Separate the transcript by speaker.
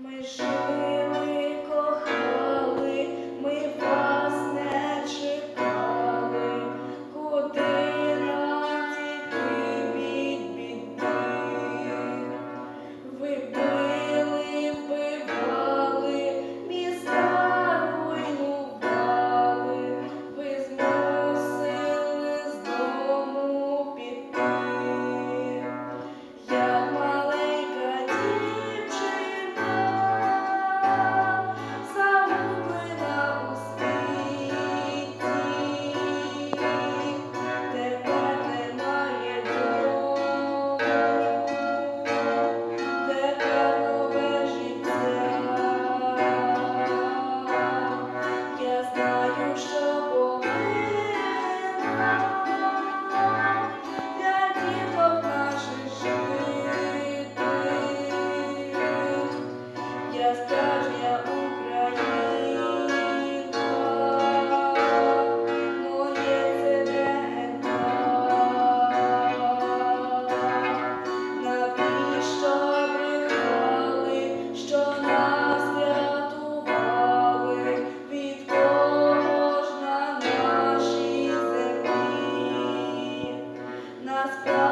Speaker 1: Ми жили, just go.